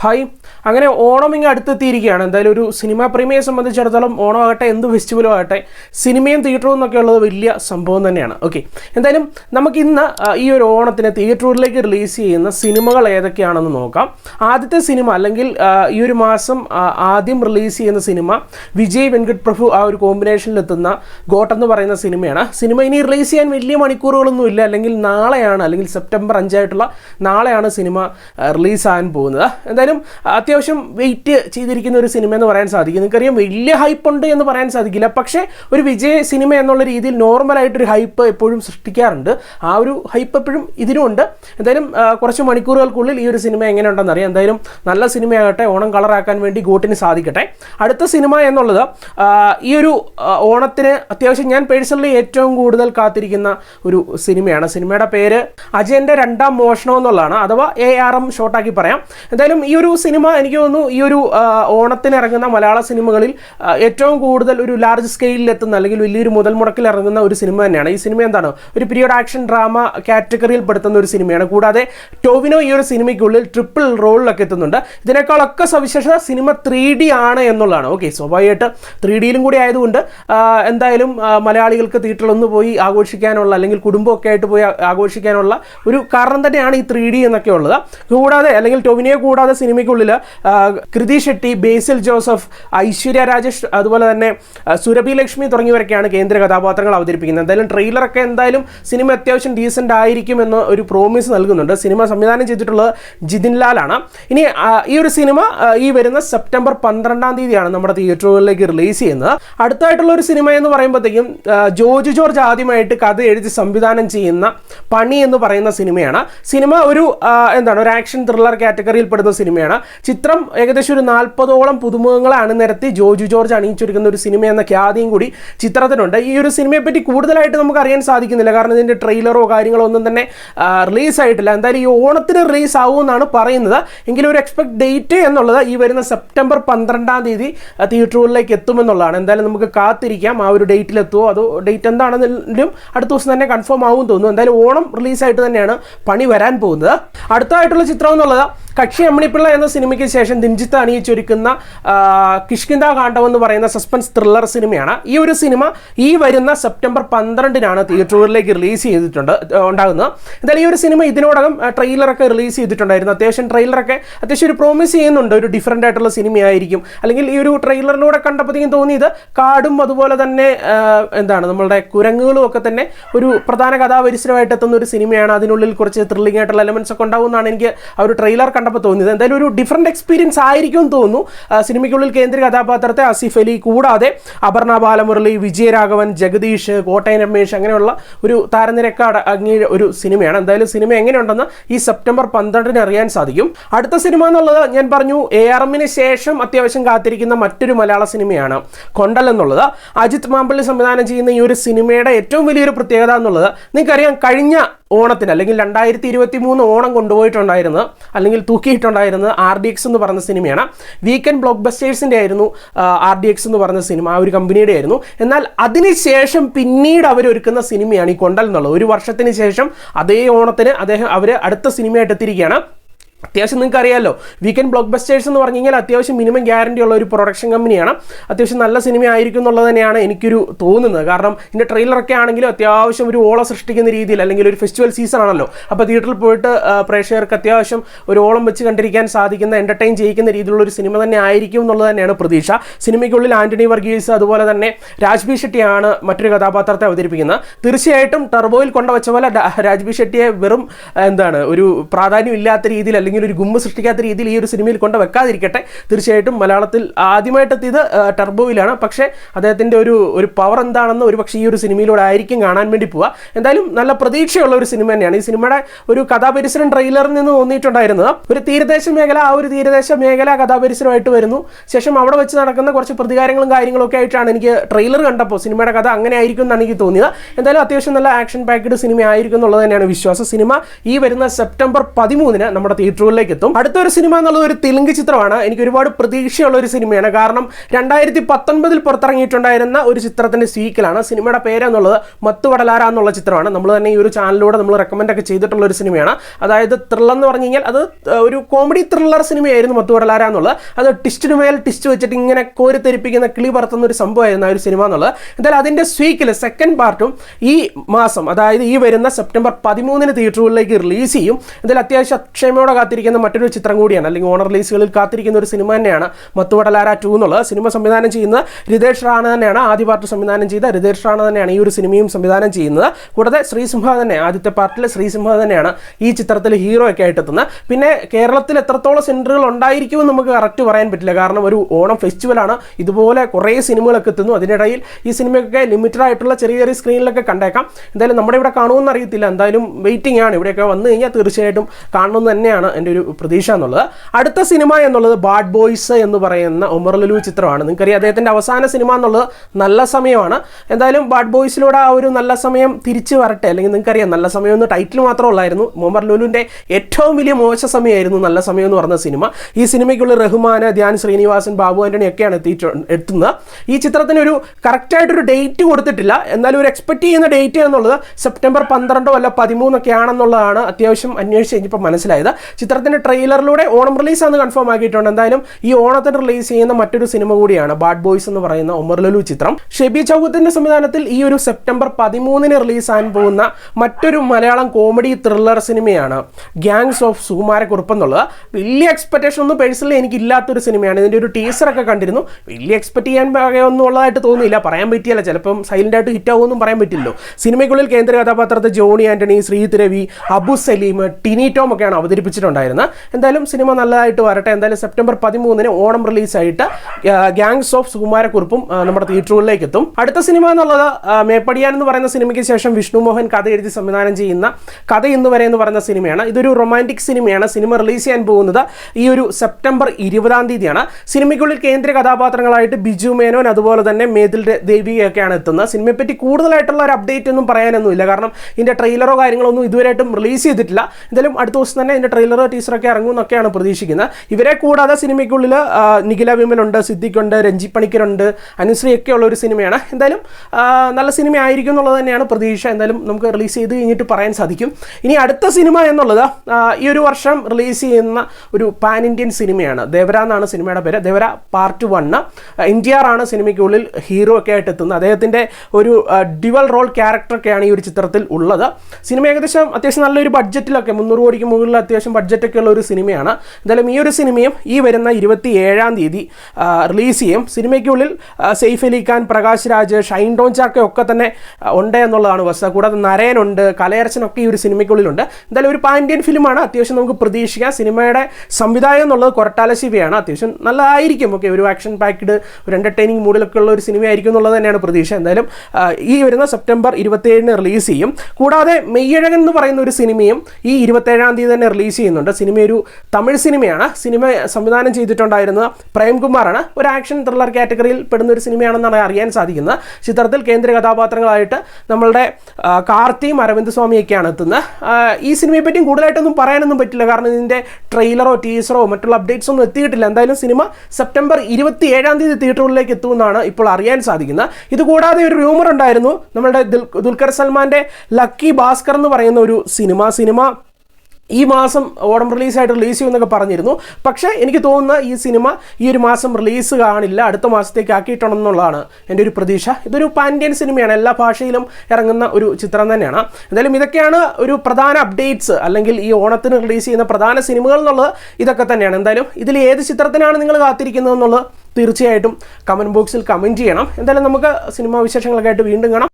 Hi. അങ്ങനെ ഓണം ഇങ്ങ് അടുത്തെത്തിയിരിക്കുകയാണ്. എന്തായാലും ഒരു സിനിമാ പ്രേമിയെ സംബന്ധിച്ചിടത്തോളം ഓണം ആകട്ടെ എന്ത് ഫെസ്റ്റിവലും ആകട്ടെ സിനിമയും തിയേറ്ററും എന്നൊക്കെ ഉള്ളത് വലിയ സംഭവം തന്നെയാണ്. ഓക്കെ എന്തായാലും നമുക്ക് ഇന്ന് ഈ ഒരു ഓണത്തിന് തിയേറ്ററിലേക്ക് റിലീസ് ചെയ്യുന്ന സിനിമകൾ ഏതൊക്കെയാണെന്ന് നോക്കാം. ആദ്യത്തെ സിനിമ അല്ലെങ്കിൽ ഈ ഒരു മാസം ആദ്യം റിലീസ് ചെയ്യുന്ന സിനിമ വിജയ് വെങ്കട് പ്രഭു ആ ഒരു കോമ്പിനേഷനിലെത്തുന്ന ഗോട്ട് എന്ന് പറയുന്ന സിനിമയാണ്. സിനിമ ഇനി റിലീസ് ചെയ്യാൻ വലിയ മണിക്കൂറുകളൊന്നുമില്ല അല്ലെങ്കിൽ നാളെയാണ് അല്ലെങ്കിൽ സെപ്റ്റംബർ അഞ്ചായിട്ടുള്ള നാളെയാണ് സിനിമ റിലീസ് ആകാൻ പോകുന്നത്. എന്തായാലും അത്യാവശ്യം വെയിറ്റ് ചെയ്തിരിക്കുന്ന ഒരു സിനിമ എന്ന് പറയാൻ സാധിക്കും. നിങ്ങൾക്കറിയാം വലിയ ഹൈപ്പ് ഉണ്ട് എന്ന് പറയാൻ സാധിക്കില്ല. പക്ഷേ ഒരു വിജയ സിനിമ എന്നുള്ള രീതിയിൽ നോർമലായിട്ടൊരു ഹൈപ്പ് എപ്പോഴും സൃഷ്ടിക്കാറുണ്ട്. ആ ഒരു ഹൈപ്പ് എപ്പോഴും ഇതിനുമുണ്ട് എന്തായാലും കുറച്ച് മണിക്കൂറുകൾക്കുള്ളിൽ ഈ ഒരു സിനിമ എങ്ങനെ ഉണ്ടെന്ന് അറിയാം. എന്തായാലും നല്ല സിനിമയാകട്ടെ ഓണം കളറാക്കാൻ വേണ്ടി ഗോട്ടിന് സാധിക്കട്ടെ. അടുത്ത സിനിമ എന്നുള്ളത് ഈ ഒരു ഓണത്തിന് അത്യാവശ്യം ഞാൻ പേഴ്സണലി ഏറ്റവും കൂടുതൽ കാത്തിരിക്കുന്ന ഒരു സിനിമയാണ് സിനിമയുടെ പേര് അജയന്റെ രണ്ടാം മോഷണം എന്നുള്ളതാണ്. അഥവാ എ ആർ എം ഷോർട്ടാക്കി പറയാം. എന്തായാലും ഒരു സിനിമ എനിക്ക് തോന്നുന്നു ഈ ഒരു ഓണത്തിന് ഇറങ്ങുന്ന മലയാള സിനിമകളിൽ ഏറ്റവും കൂടുതൽ ഒരു ലാർജ് സ്കെയിലിൽ എത്തുന്ന അല്ലെങ്കിൽ വലിയൊരു മുതൽ മുടക്കിൽ ഇറങ്ങുന്ന ഒരു സിനിമ തന്നെയാണ്. ഈ സിനിമ എന്താണ്? ഒരു പീരിയഡ് ആക്ഷൻ ഡ്രാമ കാറ്റഗറിയിൽ പെടുത്തുന്ന ഒരു സിനിമയാണ്. കൂടാതെ ടോവിനോ ഈ ഒരു സിനിമയ്ക്കുള്ളിൽ ട്രിപ്പിൾ റോളിലൊക്കെ എത്തുന്നുണ്ട്. ഇതിനേക്കാളൊക്കെ സവിശേഷത സിനിമ ത്രീ ഡി ആണ് എന്നുള്ളതാണ്. ഓക്കെ സ്വാഭാവികമായിട്ട് ത്രീ ഡിയിലും കൂടി ആയതുകൊണ്ട് എന്തായാലും മലയാളികൾക്ക് തിയേറ്ററിലൊന്ന് പോയി ആഘോഷിക്കാനുള്ള അല്ലെങ്കിൽ കുടുംബമൊക്കെ ആയിട്ട് പോയി ആഘോഷിക്കാനുള്ള ഒരു കാരണം തന്നെയാണ് ഈ ത്രീ ഡി എന്നൊക്കെ ഉള്ളത്. കൂടാതെ അല്ലെങ്കിൽ ടോവിനോ കൂടാതെ സിനിമയ്ക്കുള്ളിൽ കൃതി ഷെട്ടി ബേസിൽ ജോസഫ് ഐശ്വര്യ രാജേഷ് അതുപോലെ തന്നെ സുരഭി ലക്ഷ്മി തുടങ്ങിയവരൊക്കെയാണ് കേന്ദ്ര കഥാപാത്രങ്ങൾ അവതരിപ്പിക്കുന്നത്. എന്തായാലും ട്രെയിലറൊക്കെ എന്തായാലും സിനിമ അത്യാവശ്യം ഡീസന്റ് ആയിരിക്കും എന്ന് ഒരു പ്രോമിസ് നൽകുന്നുണ്ട്. സിനിമ സംവിധാനം ചെയ്തിട്ടുള്ളത് ജിതിൻ ലാലാണ് ഇനി ഈ ഒരു സിനിമ ഈ വരുന്ന സെപ്റ്റംബർ പന്ത്രണ്ടാം തീയതിയാണ് നമ്മുടെ തിയേറ്ററുകളിലേക്ക് റിലീസ് ചെയ്യുന്നത്. അടുത്തായിട്ടുള്ള ഒരു സിനിമ എന്ന് പറയുമ്പോഴത്തേക്കും ജോർജ് ജോർജ് ആദ്യമായിട്ട് കഥ എഴുതി സംവിധാനം ചെയ്യുന്ന പണി എന്ന് പറയുന്ന സിനിമയാണ്. സിനിമ ഒരു എന്താണ് ഒരു ആക്ഷൻ ത്രില്ലർ കാറ്റഗറിയിൽ പെടുന്ന സിനിമയാണ്. ചിത്രം ഏകദേശം ഒരു നാൽപ്പതോളം പുതുമുഖങ്ങളെ അണിനിരത്തി ജോജു ജോർജ് അണിയിച്ചൊരുക്കുന്ന ഒരു സിനിമ എന്ന ഖ്യാതിയും കൂടി ചിത്രത്തിനുണ്ട്. ഈ ഒരു സിനിമയെ പറ്റി കൂടുതലായിട്ട് നമുക്ക് അറിയാൻ സാധിക്കുന്നില്ല. കാരണം ഇതിന്റെ ട്രെയിലറോ കാര്യങ്ങളോ ഒന്നും തന്നെ റിലീസ് ആയിട്ടില്ല. എന്തായാലും ഈ ഓണത്തിന് റിലീസ് ആവുമെന്നാണ് പറയുന്നത്. എങ്കിലും ഒരു എക്സ്പെക്ട് ഡേറ്റ് എന്നുള്ളത് ഈ വരുന്ന സെപ്റ്റംബർ പന്ത്രണ്ടാം തീയതി തിയേറ്ററുകളിലേക്ക് എത്തുമെന്നുള്ളതാണ്. എന്തായാലും നമുക്ക് കാത്തിരിക്കാം. ആ ഒരു ഡേറ്റിൽ എത്തുമോ അതോ ഡേറ്റ് എന്താണെന്നും അടുത്ത ദിവസം തന്നെ കൺഫേം ആവും തോന്നുന്നു. എന്തായാലും ഓണം റിലീസായിട്ട് തന്നെയാണ് പണി വരാൻ പോകുന്നത്. അടുത്തതായിട്ടുള്ള ചിത്രം എന്നുള്ളത് കക്ഷി അമ്മിണിപ്പിള്ള എന്ന സിനിമയ്ക്ക് ശേഷം ദിഞ്ചിത്ത് അണിയിച്ചൊരുക്കുന്ന കിഷ്കിന്ത കാണ്ഡം എന്ന് പറയുന്ന സസ്പെൻസ് ത്രില്ലർ സിനിമയാണ്. ഈ ഒരു സിനിമ ഈ വരുന്ന സെപ്റ്റംബർ പന്ത്രണ്ടിനാണ് തിയേറ്ററുകളിലേക്ക് റിലീസ് ചെയ്തിട്ടുണ്ട് ഉണ്ടാകുന്നത്. എന്തായാലും ഈ ഒരു സിനിമ ഇതിനോടകം ട്രെയിലറൊക്കെ റിലീസ് ചെയ്തിട്ടുണ്ടായിരുന്നു. അത്യാവശ്യം ട്രെയിലറൊക്കെ അത്യാവശ്യം ഒരു പ്രോമിസ് ചെയ്യുന്നുണ്ട്. ഒരു ഡിഫറന്റ് ആയിട്ടുള്ള സിനിമയായിരിക്കും. അല്ലെങ്കിൽ ഈ ഒരു ട്രെയിലറിലൂടെ കണ്ടപ്പോഴത്തേക്കും തോന്നിയത് കാടും അതുപോലെ തന്നെ എന്താണ് നമ്മളുടെ കുരങ്ങുകളും ഒക്കെ തന്നെ ഒരു പ്രധാന കഥാപരിസരമായിട്ട് എത്തുന്ന ഒരു സിനിമയാണ്. അതിനുള്ളിൽ കുറച്ച് ത്രില്ലിംഗ് ആയിട്ടുള്ള എലമെന്റ്സ് ഒക്കെ ഉണ്ടാവുമെന്നാണ് എനിക്ക് ആ ഒരു ട്രെയിലർ കണ്ടപ്പോൾ തോന്നിയത്. എന്തായാലും ഒരു ഡിഫറെന്റ് എക്സ്പീരിയൻസ് ആയിരിക്കും എന്ന് തോന്നുന്നു. സിനിമയ്ക്കുള്ളിൽ കേന്ദ്ര കഥാപാത്രത്തെ ആസിഫ് അലി കൂടാതെ അപർണ ബാലമുരളി വിജയരാഘവൻ ജഗദീഷ് കോട്ടയം രമേശ് അങ്ങനെയുള്ള ഒരു താരനിരക്ക അങ്ങേ ഒരു സിനിമയാണ്. എന്തായാലും സിനിമ എങ്ങനെയുണ്ടെന്ന് ഈ സെപ്റ്റംബർ പന്ത്രണ്ടിന് അറിയാൻ സാധിക്കും. അടുത്ത സിനിമ എന്നുള്ളത് ഞാൻ പറഞ്ഞു എ ആർ എമ്മിന് ശേഷം അത്യാവശ്യം കാത്തിരിക്കുന്ന മറ്റൊരു മലയാള സിനിമയാണ് കൊണ്ടൽ എന്നുള്ളത്. അജിത് മാമ്പള്ളി സംവിധാനം ചെയ്യുന്ന ഈ ഒരു സിനിമയുടെ ഏറ്റവും വലിയൊരു പ്രത്യേകത എന്നുള്ളത് നിങ്ങൾക്കറിയാം കഴിഞ്ഞ ഓണത്തിന് അല്ലെങ്കിൽ രണ്ടായിരത്തി ഇരുപത്തി മൂന്ന് ഓണം കൊണ്ടുപോയിട്ടുണ്ടായിരുന്നത് അല്ലെങ്കിൽ തൂക്കിയിട്ടുണ്ടായിരുന്നത് ആർ ഡി എക്സ് എന്ന് പറഞ്ഞ സിനിമയാണ്. വീക്കെൻഡ് ബ്ലോക്ക് ബസ്റ്റേഴ്സിന്റെ ആയിരുന്നു ആർ ഡി എക്സ് എന്ന് പറഞ്ഞ സിനിമ ആ ഒരു കമ്പനിയുടെ ആയിരുന്നു. എന്നാൽ അതിനുശേഷം പിന്നീട് അവർ ഒരുക്കുന്ന സിനിമയാണ് ഈ കൊണ്ടൽ എന്നുള്ളത്. ഒരു വർഷത്തിന് ശേഷം അതേ ഓണത്തിന് അദ്ദേഹം അവർ അടുത്ത സിനിമയായിട്ട് എത്തിയിരിക്കുകയാണ് അത്യാവശ്യം നിങ്ങൾക്ക് അറിയാമല്ലോ വീക്കെൻഡ് ബ്ലോക്ക് ബസ്റ്റേഴ്സ് എന്ന് പറഞ്ഞു കഴിഞ്ഞാൽ അത്യാവശ്യം മിനിമം ഗ്യാരണ്ടി ഉള്ള ഒരു പ്രൊഡക്ഷൻ കമ്പനിയാണ് അത്യാവശ്യം നല്ല സിനിമ ആയിരിക്കും എന്നുള്ളത് തന്നെയാണ് എനിക്കൊരു തോന്നുന്നത്. കാരണം ഇതിന്റെ ട്രെയിലറൊക്കെ ആണെങ്കിലും അത്യാവശ്യം ഒരു ഓളം സൃഷ്ടിക്കുന്ന രീതിയിൽ അല്ലെങ്കിൽ ഒരു ഫെസ്റ്റിവൽ സീസൺ ആണല്ലോ. അപ്പോൾ തിയേറ്ററിൽ പോയിട്ട് പ്രേക്ഷകർക്ക് അത്യാവശ്യം ഒരു ഓളം വെച്ച് കണ്ടിരിക്കാൻ സാധിക്കുന്ന എന്റർടൈൻ ചെയ്യിക്കുന്ന രീതിയിലുള്ള ഒരു സിനിമ തന്നെ ആയിരിക്കും എന്നുള്ളത് തന്നെയാണ് പ്രതീക്ഷ. സിനിമയ്ക്കുള്ളിൽ ആന്റണി വർഗീസ് അതുപോലെ തന്നെ രാജ്ബി ഷെട്ടിയാണ് മറ്റൊരു കഥാപാത്രത്തെ അവതരിപ്പിക്കുന്നത്. തീർച്ചയായിട്ടും ടർബോയിൽ കൊണ്ടുവച്ച പോലെ രാജ്ബി ഷെട്ടിയെ വെറും എന്താണ് ഒരു പ്രാധാന്യമില്ലാത്ത രീതിയിൽ അല്ലെങ്കിൽ ഒരു ഗുമ്മ സൃഷ്ടിക്കാത്ത രീതിയിൽ ഈ ഒരു സിനിമയിൽ കൊണ്ട് വെക്കാതിരിക്കട്ടെ തീർച്ചയായിട്ടും മലയാളത്തിൽ ആദ്യമായിട്ടെത്തിയത് ടർബോയിലാണ് പക്ഷേ അദ്ദേഹത്തിന്റെ ഒരു ഒരു പവർ എന്താണെന്ന് ഒരു പക്ഷേ ഈ ഒരു സിനിമയിലൂടെ ആയിരിക്കും കാണാൻ വേണ്ടി പോവുക എന്തായാലും നല്ല പ്രതീക്ഷയുള്ള ഒരു സിനിമ തന്നെയാണ്. ഈ സിനിമയുടെ ഒരു കഥാപരിസരം ട്രെയിലറിൽ നിന്ന് തോന്നിയിട്ടുണ്ടായിരുന്നത്. ഒരു തീരദേശ മേഖല ആ ഒരു തീരദേശ മേഖല കഥാപരിസരമായിട്ട് വരുന്നു. ശേഷം അവിടെ വെച്ച് നടക്കുന്ന കുറച്ച് പ്രതികാരങ്ങളും കാര്യങ്ങളൊക്കെ ആയിട്ടാണ് എനിക്ക് ട്രെയിലർ കണ്ടപ്പോൾ സിനിമയുടെ കഥ അങ്ങനെ ആയിരിക്കും എന്നാണ് എനിക്ക് തോന്നിയത്. എന്തായാലും അത്യാവശ്യം നല്ല ആക്ഷൻ പാക്ഡ് സിനിമ ആയിരിക്കും എന്നുള്ളത് തന്നെയാണ് വിശ്വാസം സിനിമ. ഈ വരുന്ന സെപ്റ്റംബർ പതിമൂന്നിന് നമ്മുടെ തിയേറ്റർ തിയേറ്ററുകളിലേക്ക് എത്തും അടുത്തൊരു സിനിമ എന്നുള്ളത് ഒരു തെലുങ്ക് ചിത്രമാണ്. എനിക്ക് ഒരുപാട് പ്രതീക്ഷയുള്ള ഒരു സിനിമയാണ്. കാരണം രണ്ടായിരത്തി പത്തൊൻപതിൽ പുറത്തിറങ്ങിയിട്ടുണ്ടായിരുന്ന ഒരു ചിത്രത്തിന്റെ സീക്കലാണ് സിനിമയുടെ പേരെന്നുള്ളത് മത്തുവടലാര എന്നുള്ള ചിത്രമാണ്. നമ്മൾ തന്നെ ഈ ഒരു ചാനലിലൂടെ നമ്മൾ റെക്കമെൻഡ് ഒക്കെ ചെയ്തിട്ടുള്ള ഒരു സിനിമയാണ്. അതായത് ത്രില്ലർ എന്ന് പറഞ്ഞു കഴിഞ്ഞാൽ അത് ഒരു കോമഡി ത്രില്ലർ സിനിമയായിരുന്നു മത്തുവടലാര എന്നുള്ളത്. അത് ടിസ്റ്റിന് മേൽ ടിസ്റ്റ് വെച്ചിട്ട് ഇങ്ങനെ കോരിത്തെരിപ്പിക്കുന്ന കിളി പറത്തുന്ന ഒരു സംഭവമായിരുന്നു ആ ഒരു സിനിമ എന്നുള്ളത്. എന്തായാലും അതിന്റെ സ്വീക്കിൽ സെക്കൻഡ് പാർട്ടും ഈ മാസം അതായത് ഈ വരുന്ന സെപ്റ്റംബർ പതിമൂന്നിന് തിയേറ്ററുകളിലേക്ക് റിലീസ് ചെയ്യും. എന്തായാലും അത്യാവശ്യം അക്ഷമയോടെ കാത്തിരിക്കുന്ന മറ്റൊരു ചിത്രം കൂടിയാണ്. അല്ലെങ്കിൽ ഓണർ റിലീസുകളിൽ കാത്തിരിക്കുന്ന ഒരു സിനിമ തന്നെയാണ് മത്തുവടലാര ടു എന്നുള്ളത് സിനിമ സംവിധാനം ചെയ്യുന്ന രിതേഷ് റാണ തന്നെയാണ്. ആദ്യ പാർട്ട് സംവിധാനം ചെയ്ത രിതേഷ് റാണ തന്നെയാണ് ഈ ഒരു സിനിമയും സംവിധാനം ചെയ്യുന്നത്. കൂടാതെ ശ്രീസിംഹ തന്നെ ആദ്യത്തെ പാർട്ടിൽ ശ്രീസിംഹ തന്നെയാണ് ഈ ചിത്രത്തിൽ ഹീറോ ഒക്കെ ആയിട്ട് എത്തുന്നത്. പിന്നെ കേരളത്തിൽ എത്രത്തോളം സെന്ററുകൾ ഉണ്ടായിരിക്കുമെന്ന് നമുക്ക് കറക്റ്റ് പറയാൻ പറ്റില്ല. കാരണം ഒരു ഓണം ഫെസ്റ്റിവലാണ് ഇതുപോലെ കുറേ സിനിമകളൊക്കെ എത്തുന്നു. അതിനിടയിൽ ഈ സിനിമയൊക്കെ ലിമിറ്റഡ് ആയിട്ടുള്ള ചെറിയ ചെറിയ സ്ക്രീനിലൊക്കെ കണ്ടേക്കാം. എന്തായാലും നമ്മുടെ ഇവിടെ കാണുമെന്ന് അറിയത്തില്ല. എന്തായാലും വെയിറ്റിംഗ് ആണ്. ഇവിടെയൊക്കെ വന്നു കഴിഞ്ഞാൽ തീർച്ചയായിട്ടും കാണണമെന്ന് തന്നെയാണ് എന്റെ ഒരു പ്രതീക്ഷ എന്നുള്ളത്. അടുത്ത സിനിമ എന്നുള്ളത് ബാഡ് ബോയ്സ് എന്ന് പറയുന്ന ഉമർ ലുലു ചിത്രമാണ്. നിങ്ങൾക്കറിയാം അദ്ദേഹത്തിന്റെ അവസാന സിനിമ എന്നുള്ളത് നല്ല സമയമാണ്. എന്തായാലും ബാഡ് ബോയ്സിലൂടെ ആ ഒരു നല്ല സമയം തിരിച്ചു വരട്ടെ. അല്ലെങ്കിൽ നിങ്ങൾക്കറിയാം നല്ല സമയം എന്ന് ടൈറ്റിൽ മാത്രമേ ഉള്ളായിരുന്നു. ഉമർ ലുലുവിന്റെ ഏറ്റവും വലിയ മോശ സമയമായിരുന്നു നല്ല സമയം എന്ന് പറഞ്ഞ സിനിമ. ഈ സിനിമയ്ക്കുള്ള റഹ്മാൻ ധ്യാൻ ശ്രീനിവാസൻ ബാബു ആന്റണി ഒക്കെയാണ് എത്തിയിട്ട് എത്തുന്നത്. ഈ ചിത്രത്തിന് ഒരു കറക്റ്റായിട്ടൊരു ഡേറ്റ് കൊടുത്തിട്ടില്ല. എന്നാലും ഒരു എക്സ്പെക്ട് ചെയ്യുന്ന ഡേറ്റ് എന്നുള്ളത് സെപ്റ്റംബർ പന്ത്രണ്ടോ അല്ല പതിമൂന്നൊക്കെ ആണെന്നുള്ളതാണ് അത്യാവശ്യം അന്വേഷിച്ച് കഴിഞ്ഞപ്പോൾ മനസ്സിലായത്. ചിത്രത്തിന്റെ ട്രെയിലറിലൂടെ ഓണം റിലീസ് ആണ് കൺഫേം ആക്കിയിട്ടുണ്ട്. എന്തായാലും ഈ ഓണത്തിന് റിലീസ് ചെയ്യുന്ന മറ്റൊരു സിനിമ കൂടിയാണ് ബാഡ് ബോയ്സ് എന്ന് പറയുന്ന ഒമർ ലുലു ചിത്രം. ഷെബി ചൗഹത്തിന്റെ സംവിധാനത്തിൽ ഈ ഒരു സെപ്റ്റംബർ പതിമൂന്നിന് റിലീസ് ആകാൻ പോകുന്ന മറ്റൊരു മലയാളം കോമഡി ത്രില്ലർ സിനിമയാണ് ഗ്യാങ്സ് ഓഫ് സുകുമാരക്കുറുപ്പ് എന്നുള്ളത് വലിയ എക്സ്പെക്ടേഷൻ ഒന്നും പേഴ്സണലി എനിക്ക് ഇല്ലാത്തൊരു സിനിമയാണ്. ഇതിന്റെ ഒരു ടീസർ ഒക്കെ കണ്ടിരുന്നു. വലിയ എക്സ്പെക്ട് ചെയ്യാൻ ഒന്നും ഉള്ളതായിട്ട് പറയാൻ പറ്റിയല്ല. ചിലപ്പം സൈലന്റ് ആയിട്ട് ഹിറ്റ് ആവുമെന്നും പറയാൻ പറ്റില്ലല്ലോ. സിനിമയ്ക്കുള്ളിൽ കേന്ദ്ര കഥാപാത്രത്തെ ജോണി ആന്റണി ശ്രീത് രവി അബു സലീം ടിനി ടോം ഒക്കെയാണ് അവതരിപ്പിച്ചിട്ടുണ്ടായിരുന്നത് എന്തായാലും സിനിമ നല്ലതായിട്ട് വരട്ടെ. എന്തായാലും സെപ്റ്റംബർ പതിമൂന്നിന് ഓണം റിലീസായിട്ട് ഗ്യാങ്സ് ഓഫ് സുകുമാരക്കുറിപ്പും നമ്മുടെ തിയേറ്ററുകളിലേക്ക് എത്തും അടുത്ത സിനിമ എന്നുള്ളത് മേപ്പടിയാൻ എന്ന് പറയുന്ന സിനിമയ്ക്ക് ശേഷം വിഷ്ണുമോഹൻ കഥ എഴുതി സംവിധാനം ചെയ്യുന്ന കഥ ഇന്ന് വരെ എന്ന് പറയുന്ന സിനിമയാണ്. ഇതൊരു റൊമാന്റിക് സിനിമയാണ്. സിനിമ റിലീസ് ചെയ്യാൻ പോകുന്നത് ഈ ഒരു സെപ്റ്റംബർ ഇരുപതാം തീയതിയാണ്. സിനിമയ്ക്കുള്ളിൽ കേന്ദ്ര കഥാപാത്രങ്ങളായിട്ട് ബിജു മേനോൻ അതുപോലെ തന്നെ മേതിൽ ദേവിയൊക്കെയാണ് എത്തുന്നത്. സിനിമയെപ്പറ്റി കൂടുതലായിട്ടുള്ള ഒരു അപ്ഡേറ്റ് ഒന്നും പറയാനൊന്നുമില്ല. കാരണം ഇതിന്റെ ട്രെയിലറോ കാര്യങ്ങളോ ഒന്നും ഇതുവരെയായിട്ടും റിലീസ് ചെയ്തിട്ടില്ല. എന്തായാലും അടുത്ത ദിവസം തന്നെ ഇതിന്റെ ട്രെയിലറോ ടീസറൊക്കെ ഇറങ്ങും എന്നൊക്കെയാണ് പ്രതീക്ഷിക്കുന്നത്. ഇവരെ കൂടാതെ സിനിമയ്ക്കുള്ളിൽ നിഖില വിമലുണ്ട് സിദ്ദിഖുണ്ട് രഞ്ജി പണിക്കരുണ്ട് അനുശ്രീ ഒക്കെ ഉള്ള ഒരു സിനിമയാണ്. എന്തായാലും നല്ല സിനിമ ആയിരിക്കും എന്നുള്ളത് തന്നെയാണ് പ്രതീക്ഷ. എന്തായാലും നമുക്ക് റിലീസ് ചെയ്ത് കഴിഞ്ഞിട്ട് പറയാൻ സാധിക്കും. ഇനി അടുത്ത സിനിമ എന്നുള്ളത് ഈ ഒരു വർഷം റിലീസ് ചെയ്യുന്ന ഒരു പാൻ ഇന്ത്യൻ സിനിമയാണ്. ദേവര എന്നാണ് സിനിമയുടെ പേര്. Devara part one N T R ആണ് സിനിമയ്ക്കുള്ളിൽ ഹീറോ ഒക്കെ ആയിട്ട് എത്തുന്നത്. അദ്ദേഹത്തിന്റെ ഒരു ഡിവൽ റോൾ ക്യാരക്ടറൊക്കെയാണ് ഈ ഒരു ചിത്രത്തിൽ ഉള്ളത്. സിനിമ ഏകദേശം അത്യാവശ്യം നല്ലൊരു ബഡ്ജറ്റിലൊക്കെ മുന്നൂറ് കോടിക്ക് മുകളിൽ അത്യാവശ്യം ബഡ്ജറ്റൊക്കെ ഉള്ള ഒരു സിനിമയാണ്. എന്തായാലും ഈ ഒരു സിനിമയും ഈ വരുന്ന ഇരുപത്തി ഏഴാം തീയതി റിലീസ് ചെയ്യും. സിനിമയ്ക്കുള്ളിൽ സെയ്ഫ് അലി ഖാൻ പ്രകാശ് രാജ് ഷൈൻ ഡോൺ ചാക്ക ഒക്കെ തന്നെ ഉണ്ട് എന്നുള്ളതാണ് വസ്തുത. കൂടാതെ നരയനുണ്ട് കലയർച്ചനൊക്കെ ഈ ഒരു സിനിമയ്ക്കുള്ളിലുണ്ട്. എന്തായാലും ഒരു പാൻ ഇന്ത്യൻ ഫിലിമാണ് അത്യാവശ്യം നമുക്ക് പ്രതീക്ഷിക്കാം. സിനിമയുടെ സംവിധായകം എന്നുള്ളത് കൊരട്ടാല ശിവയാണ്. അത്യാവശ്യം നല്ലതായിരിക്കും ഓക്കെ ഒരു ആക്ഷൻ പാക്ക്ഡ് ഒരു എന്റർടൈനിങ് മൂഡിലൊക്കെ ഉള്ള ഒരു സിനിമയായിരിക്കും എന്നുള്ളത് തന്നെയാണ് പ്രതീക്ഷ. എന്തായാലും ഈ വരുന്ന സെപ്റ്റംബർ ഇരുപത്തിയേഴിന് റിലീസ് ചെയ്യും. കൂടാതെ മെയ്യഴകൻ എന്ന് പറയുന്ന ഒരു സിനിമയും ഈ ഇരുപത്തേഴാം തീയതി തന്നെ റിലീസ് ചെയ്യുന്നുണ്ട്. സിനിമ ഒരു തമിഴ് സിനിമയാണ്. സിനിമ സംവിധാനം ചെയ്തിട്ടുണ്ടായിരുന്നത് പ്രേംകുമാറാണ്. ഒരു ആക്ഷൻ ത്രില്ലർ കാറ്റഗറിയിൽ പെടുന്ന ഒരു സിനിമയാണെന്നാണ് അറിയാൻ സാധിക്കുന്നത്. ചിത്രത്തിൽ കേന്ദ്ര കഥാപാത്രങ്ങളായിട്ട് നമ്മളുടെ കാർത്തിയും അരവിന്ദ് സ്വാമിയൊക്കെയാണ് എത്തുന്നത്. ഈ സിനിമയെ പറ്റിയും കൂടുതലായിട്ടൊന്നും പറയാനൊന്നും പറ്റില്ല. കാരണം ഇതിന്റെ ട്രെയിലറോ ടീസറോ മറ്റുള്ള അപ്ഡേറ്റ്സ് ഒന്നും എത്തിയിട്ടില്ല. എന്തായാലും സിനിമ സെപ്റ്റംബർ ഇരുപത്തി ഏഴാം തീയതി തിയേറ്ററുകളിലേക്ക് എത്തുമെന്നാണ് ഇപ്പോൾ അറിയാൻ സാധിക്കുന്നത്. ഇതുകൂടാതെ ഒരു റൂമർ ഉണ്ടായിരുന്നു. നമ്മളുടെ ദുൽ- ദുൽഖർ സൽമാന്റെ ലക്കി ഭാസ്കർ എന്ന് പറയുന്ന ഒരു സിനിമ സിനിമ ഈ മാസം ഓണം റിലീസായിട്ട് റിലീസ് ചെയ്യുമെന്നൊക്കെ പറഞ്ഞിരുന്നു. പക്ഷേ എനിക്ക് തോന്നുന്ന ഈ സിനിമ ഈ ഒരു മാസം റിലീസ് കാണില്ല. അടുത്ത മാസത്തേക്ക് ആക്കിയിട്ടുണ്ടെന്നുള്ളതാണ് എന്റെ ഒരു പ്രതീക്ഷ. ഇതൊരു പാൻഡ്യൻ സിനിമയാണ്. എല്ലാ ഭാഷയിലും ഇറങ്ങുന്ന ഒരു ചിത്രം തന്നെയാണ്. എന്തായാലും ഇതൊക്കെയാണ് ഒരു പ്രധാന അപ്ഡേറ്റ്സ് അല്ലെങ്കിൽ ഈ ഓണത്തിന് റിലീസ് ചെയ്യുന്ന പ്രധാന സിനിമകൾ എന്നുള്ളത് ഇതൊക്കെ തന്നെയാണ്. എന്തായാലും ഇതിൽ ഏത് ചിത്രത്തിനാണ് നിങ്ങൾ കാത്തിരിക്കുന്നത് എന്നുള്ളത് തീർച്ചയായിട്ടും കമന്റ് ബോക്സിൽ കമന്റ് ചെയ്യണം. എന്തായാലും നമുക്ക് സിനിമാ വിശേഷങ്ങളൊക്കെ ആയിട്ട് വീണ്ടും കാണാം.